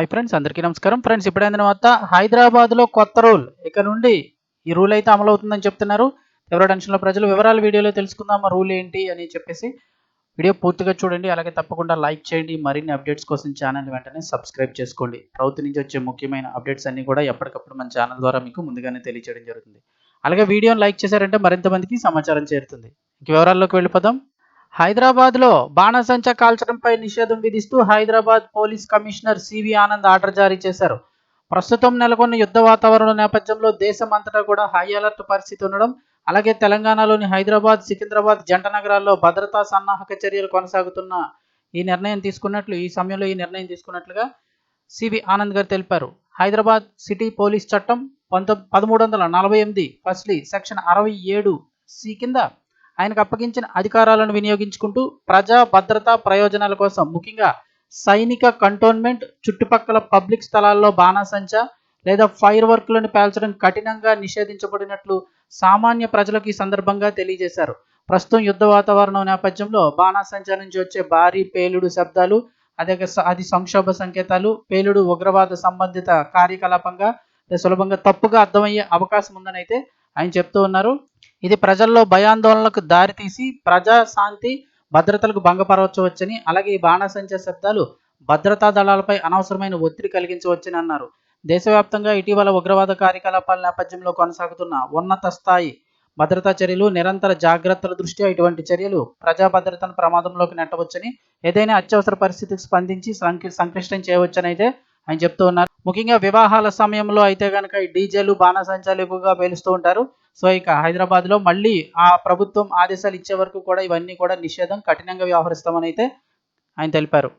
Hi friends అందరికీ నమస్కారం. Friends ఇప్పుడైన తర్వాత హైదరాబాద్లో కొత్త రూల్. ఇక నుండి ఈ రూల్ అయితే అమలు అవుతుందని చెప్తున్నారు. ఎవరో టెన్షన్లో ప్రజలు వివరాలు వీడియోలో తెలుసుకుందాం రూల్ ఏంటి అని చెప్పేసి వీడియో పూర్తిగా చూడండి. అలాగే తప్పకుండా లైక్ చేయండి. మరిన్ని అప్డేట్స్ కోసం ఛానల్ వెంటనే సబ్స్క్రైబ్ చేసుకోండి. ప్రభుత్వం నుంచి వచ్చే ముఖ్యమైన అప్డేట్స్ అన్ని కూడా ఎప్పటికప్పుడు మన ఛానల్ ద్వారా మీకు ముందుగానే తెలియచేయడం జరుగుతుంది. అలాగే వీడియోని లైక్ చేశారంటే మరింత మందికి సమాచారం చేరుతుంది. ఇంక వివరాల్లోకి వెళ్ళిపోదాం. హైదరాబాద్లో బాణసంచా కాల్చడంపై నిషేధం విధిస్తూ Hyderabad police commissioner CV Anand order జారీ చేశారు. ప్రస్తుతం నెలకొన్న యుద్ధ వాతావరణ నేపథ్యంలో దేశం అంతటా కూడా హై అలర్ట్ పరిస్థితి ఉండడం అలాగే తెలంగాణలోని హైదరాబాద్ సికింద్రాబాద్ జంట నగరాల్లో భద్రతా సన్నాహక చర్యలు కొనసాగుతున్న ఈ నిర్ణయం తీసుకున్నట్లు ఈ సమయంలో ఈ నిర్ణయం తీసుకున్నట్లుగా సివి ఆనంద్ గారు తెలిపారు. హైదరాబాద్ సిటీ పోలీస్ చట్టం పంతొమ్మిది పదమూడు వందల నలభై ఎనిమిది ఫస్ట్లీ సెక్షన్ అరవై ఏడు సి కింద ఆయనకు అప్పగించిన అధికారాలను వినియోగించుకుంటూ ప్రజా భద్రతా ప్రయోజనాల కోసం ముఖ్యంగా సైనిక కంటోన్మెంట్ చుట్టుపక్కల పబ్లిక్ స్థలాల్లో బాణాసంచా లేదా ఫైర్ వర్క్లను పేల్చడం కఠినంగా నిషేధించబడినట్లు సామాన్య ప్రజలకు ఈ సందర్భంగా తెలియజేశారు. ప్రస్తుతం యుద్ధ వాతావరణం నేపథ్యంలో బాణాసంచా నుంచి వచ్చే భారీ పేలుడు శబ్దాలు అదే అది సంక్షోభ సంకేతాలు పేలుడు ఉగ్రవాద సంబంధిత కార్యకలాపంగా సులభంగా తప్పుగా అర్థమయ్యే అవకాశం ఉందని అయితే ఆయన చెప్తూ ఉన్నారు. ఇది ప్రజల్లో భయాందోళనలకు దారితీసి ప్రజా శాంతి భద్రతలకు భంగపరచవచ్చని అలాగే ఈ బాణసంచ శబ్దాలు భద్రతా దళాలపై అనవసరమైన ఒత్తిడి కలిగించవచ్చని అన్నారు. దేశవ్యాప్తంగా ఇటీవల ఉగ్రవాద కార్యకలాపాల నేపథ్యంలో కొనసాగుతున్న ఉన్నత స్థాయి భద్రతా చర్యలు నిరంతర జాగ్రత్తల దృష్ట్యా ఇటువంటి చర్యలు ప్రజా భద్రతను ప్రమాదంలోకి నెట్టవచ్చని ఏదైనా అత్యవసర పరిస్థితికి స్పందించి సంక్లిష్టం చేయవచ్చని అయితే ఆయన చెప్తూ ఉన్నారు. ముఖ్యంగా వివాహాల సమయంలో అయితే కనుక ఈ డీజేలు బాణసంచాలు ఎక్కువగా పేలుస్తూ ఉంటారు. సో ఇక హైదరాబాద్లో మళ్ళీ ఆ ప్రభుత్వం ఆదేశాలు ఇచ్చే వరకు కూడా ఇవన్నీ కూడా నిషేధం కఠినంగా వ్యవహరిస్తామని అయితే ఆయన తెలిపారు.